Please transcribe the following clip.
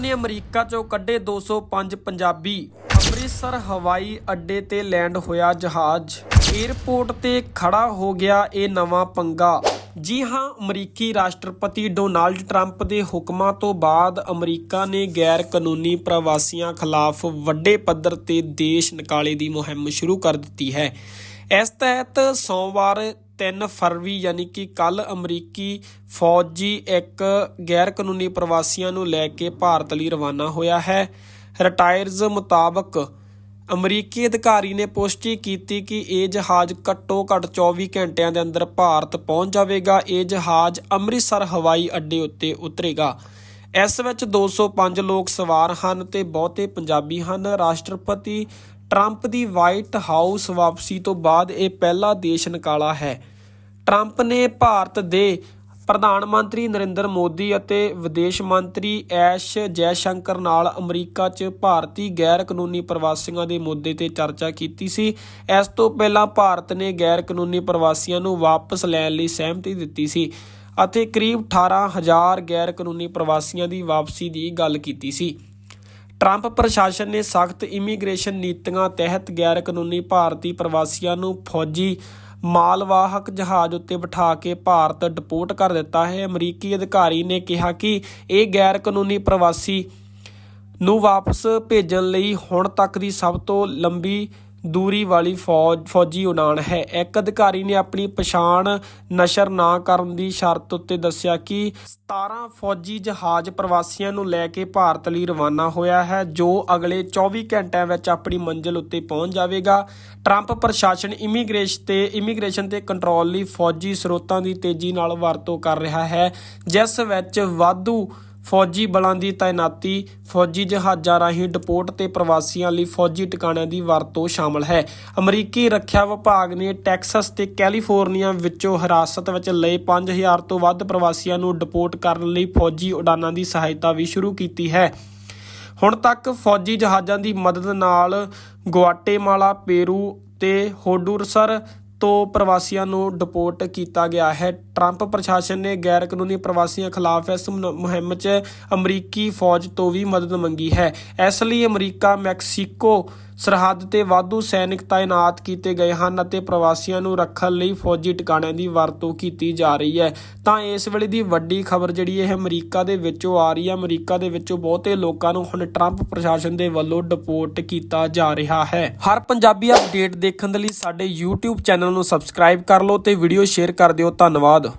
ਨੇ ਅਮਰੀਕਾ ਚੋਂ ਕੱਢੇ 205 ਪੰਜਾਬੀ। ਅੰਮ੍ਰਿਤਸਰ, ਹਵਾਈ ਅੱਡੇ ਤੇ ਲੈਂਡ ਹੋਇਆ ਜਹਾਜ਼। 에ਅਰਪੋਰਟ ਤੇ ਖੜਾ ਹੋ ਗਿਆ ਇਹ ਨਵਾਂ ਪੰਗਾ। ਜੀ ਹਾਂ, ਅਮਰੀਕੀ ਰਾਸ਼ਟਰਪਤੀ ਡੋਨਾਲਡ ਟਰੰਪ ਦੇ ਹੁਕਮਾਂ ਤੋਂ ਬਾਅਦ ਅਮਰੀਕਾ ਨੇ ਗੈਰ ਕਾਨੂੰਨੀ ਪ੍ਰਵਾਸੀਆਂ ਖਿਲਾਫ ਵੱਡੇ ਪੱਧਰ ਤੇ ਦੇਸ਼ ਨਿਕਾਲੇ ਦੀ ਮੁਹਿੰਮ ਸ਼ੁਰੂ ਕਰ ਦਿੱਤੀ ਹੈ। ਇਸ ਤਹਿਤ ਸੋਮਵਾਰ 3 ਫਰਵਰੀ ਯਾਨੀ ਕਿ ਕੱਲ ਅਮਰੀਕੀ ਫੌਜੀ ਇੱਕ ਗੈਰ ਕਾਨੂੰਨੀ ਪ੍ਰਵਾਸੀਆਂ ਨੂੰ ਲੈ ਕੇ ਭਾਰਤ ਲਈ ਰਵਾਨਾ ਹੋਇਆ ਹੈ। ਰਿਟਾਇਰਜ਼ ਮੁਤਾਬਕ ਅਮਰੀਕੀ ਅਧਿਕਾਰੀ ਨੇ ਪੁਸ਼ਟੀ ਕੀਤੀ ਕਿ ਇਹ ਜਹਾਜ਼ ਘੱਟੋ ਘੱਟ 24 ਘੰਟਿਆਂ ਦੇ ਅੰਦਰ ਭਾਰਤ ਪਹੁੰਚ ਜਾਵੇਗਾ। ਇਹ ਜਹਾਜ਼ ਅੰਮ੍ਰਿਤਸਰ ਹਵਾਈ ਅੱਡੇ ਉੱਤੇ ਉਤਰੇਗਾ। ਇਸ ਵਿੱਚ 205 ਲੋਕ ਸਵਾਰ ਹਨ ਤੇ ਬਹੁਤੇ ਪੰਜਾਬੀ ਹਨ। ਰਾਸ਼ਟਰਪਤੀ ਟਰੰਪ ਦੀ ਵਾਈਟ ਹਾਊਸ ਵਾਪਸੀ ਤੋਂ ਬਾਅਦ ਇਹ ਪਹਿਲਾ ਦੇਸ਼ ਨਿਕਾਲਾ ਹੈ। ਟਰੰਪ ਨੇ ਭਾਰਤ ਦੇ ਪ੍ਰਧਾਨ ਮੰਤਰੀ ਨਰਿੰਦਰ ਮੋਦੀ ਅਤੇ ਵਿਦੇਸ਼ ਮੰਤਰੀ ਐਸ਼ ਜੈਸ਼ੰਕਰ ਨਾਲ ਅਮਰੀਕਾ 'ਚ ਭਾਰਤੀ ਗੈਰ ਕਾਨੂੰਨੀ ਪ੍ਰਵਾਸੀਆਂ ਦੇ ਮੁੱਦੇ ਤੇ ਚਰਚਾ ਕੀਤੀ ਸੀ। ਇਸ ਤੋਂ ਪਹਿਲਾਂ ਭਾਰਤ ਨੇ ਗੈਰ ਕਾਨੂੰਨੀ ਪ੍ਰਵਾਸੀਆਂ ਨੂੰ ਵਾਪਸ ਲੈਣ ਲਈ ਸਹਿਮਤੀ ਦਿੱਤੀ ਸੀ ਅਤੇ ਕਰੀਬ 18000 ਗੈਰ ਕਾਨੂੰਨੀ ਪ੍ਰਵਾਸੀਆਂ ਦੀ ਵਾਪਸੀ ਦੀ ਗੱਲ ਕੀਤੀ ਸੀ। ਟਰੰਪ ਪ੍ਰਸ਼ਾਸਨ ਨੇ ਸਖਤ ਇਮੀਗ੍ਰੇਸ਼ਨ ਨੀਤੀਆਂ ਤਹਿਤ ਗੈਰ ਕਾਨੂੰਨੀ ਭਾਰਤੀ ਪ੍ਰਵਾਸੀਆਂ ਨੂੰ ਫੌਜੀ ਮਾਲਵਾਹਕ ਜਹਾਜ਼ ਉੱਤੇ ਬਿਠਾ ਕੇ ਭਾਰਤ ਡਿਪੋਰਟ ਕਰ ਦਿੱਤਾ ਹੈ। ਅਮਰੀਕੀ ਅਧਿਕਾਰੀ ਨੇ ਕਿਹਾ ਕਿ ਇਹ ਗੈਰ ਕਾਨੂੰਨੀ ਪ੍ਰਵਾਸੀ ਨੂੰ ਵਾਪਸ ਭੇਜਣ ਲਈ ਹੁਣ ਤੱਕ ਦੀ ਸਭ ਤੋਂ ਲੰਬੀ ਦੂਰੀ ਵਾਲੀ ਫੌਜ, ਫੌਜੀ ਉਡਾਣ ਹੈ। ਇੱਕ ਅਧਿਕਾਰੀ ਨੇ ਆਪਣੀ ਪਛਾਣ ਨਸ਼ਰ ਨਾ ਕਰਨ ਦੀ ਸ਼ਰਤ ਉੱਤੇ ਦੱਸਿਆ ਕਿ 17 ਫੌਜੀ ਜਹਾਜ਼ ਪ੍ਰਵਾਸੀਆਂ ਨੂੰ ਲੈ ਕੇ ਭਾਰਤ ਲਈ ਰਵਾਨਾ ਹੋਇਆ ਹੈ, ਜੋ ਅਗਲੇ 24 ਘੰਟਿਆਂ ਵਿੱਚ ਆਪਣੀ ਮੰਜ਼ਿਲ ਉੱਤੇ ਪਹੁੰਚ ਜਾਵੇਗਾ। ਟਰੰਪ ਪ੍ਰਸ਼ਾਸਨ ਇਮੀਗ੍ਰੇਸ਼ਨ ਤੇ ਇਮੀਗ੍ਰੇਸ਼ਨ ਤੇ ਕੰਟਰੋਲ ਲਈ ਫੌਜੀ ਸਰੋਤਾਂ ਦੀ ਤੇਜ਼ੀ ਨਾਲ ਵਰਤੋਂ ਕਰ ਰਿਹਾ ਹੈ, ਜਿਸ ਵਿੱਚ ਵਾਧੂ ਫੌਜੀ ਬਲਾਂ ਦੀ ਤਾਇਨਾਤੀ, ਫੌਜੀ ਜਹਾਜ਼ਾਂ ਰਾਹੀਂ ਡਿਪੋਰਟ ਤੇ ਪ੍ਰਵਾਸੀਆਂ ਲਈ ਫੌਜੀ ਟਿਕਾਣਿਆਂ ਦੀ ਵਰਤੋਂ ਸ਼ਾਮਲ ਹੈ। ਅਮਰੀਕੀ ਰੱਖਿਆ ਵਿਭਾਗ ਨੇ ਟੈਕਸਸ ਤੇ ਕੈਲੀਫੋਰਨੀਆ ਵਿੱਚੋਂ ਹਿਰਾਸਤ ਵਿੱਚ ਲਏ 5000 ਤੋਂ ਵੱਧ ਪ੍ਰਵਾਸੀਆਂ ਨੂੰ ਡਿਪੋਰਟ ਕਰਨ ਲਈ ਫੌਜੀ ਉਡਾਨਾਂ ਦੀ ਸਹਾਇਤਾ ਵੀ ਸ਼ੁਰੂ ਕੀਤੀ ਹੈ। ਹੁਣ ਤੱਕ ਫੌਜੀ ਜਹਾਜ਼ਾਂ ਦੀ ਮਦਦ ਨਾਲ ਗੁਆਟੇਮਾਲਾ, ਪੇਰੂ ਤੇ ਹੋਂਡੁਰਸਰ ਤੋਂ ਪ੍ਰਵਾਸੀਆਂ ਨੂੰ ਡਿਪੋਰਟ ਕੀਤਾ ਗਿਆ ਹੈ। ਟਰੰਪ ਪ੍ਰਸ਼ਾਸਨ ਨੇ ਗੈਰ ਕਾਨੂੰਨੀ ਪ੍ਰਵਾਸੀਆਂ ਖਿਲਾਫ ਇਸ ਮੁਹਿੰਮ 'ਚ ਅਮਰੀਕੀ ਫੌਜ ਤੋਂ ਵੀ ਮਦਦ ਮੰਗੀ ਹੈ। ਇਸ ਲਈ ਅਮਰੀਕਾ, ਮੈਕਸੀਕੋ ਸਰਹੱਦ ਤੇ ਵਾਧੂ ਸੈਨਿਕ ਤਾਇਨਾਤ ਕੀਤੇ ਗਏ ਹਨ ਅਤੇ ਪ੍ਰਵਾਸੀਆਂ ਨੂੰ ਰੱਖਣ ਲਈ ਫੌਜੀ ਟਿਕਾਣਿਆਂ ਦੀ ਵਰਤੋਂ ਕੀਤੀ ਜਾ ਰਹੀ ਹੈ। ਤਾਂ ਇਸ ਵੇਲੇ ਦੀ ਵੱਡੀ ਖਬਰ ਜਿਹੜੀ ਇਹ ਅਮਰੀਕਾ ਦੇ ਵਿੱਚੋਂ ਆ ਰਹੀ ਹੈ। ਅਮਰੀਕਾ ਦੇ ਵਿੱਚੋਂ ਬਹੁਤੇ ਲੋਕਾਂ ਨੂੰ ਹੁਣ ਟਰੰਪ ਪ੍ਰਸ਼ਾਸਨ ਦੇ ਵੱਲੋਂ ਡਿਪੋਰਟ ਕੀਤਾ ਜਾ ਰਿਹਾ ਹੈ। ਹਰ ਪੰਜਾਬੀ ਅਪਡੇਟ ਦੇਖਣ ਦੇ ਲਈ ਸਾਡੇ YouTube ਚੈਨਲ ਨੂੰ ਸਬਸਕ੍ਰਾਈਬ ਕਰ ਲਓ ਤੇ ਵੀਡੀਓ ਸ਼ੇਅਰ ਕਰ ਦਿਓ। ਧੰਨਵਾਦ।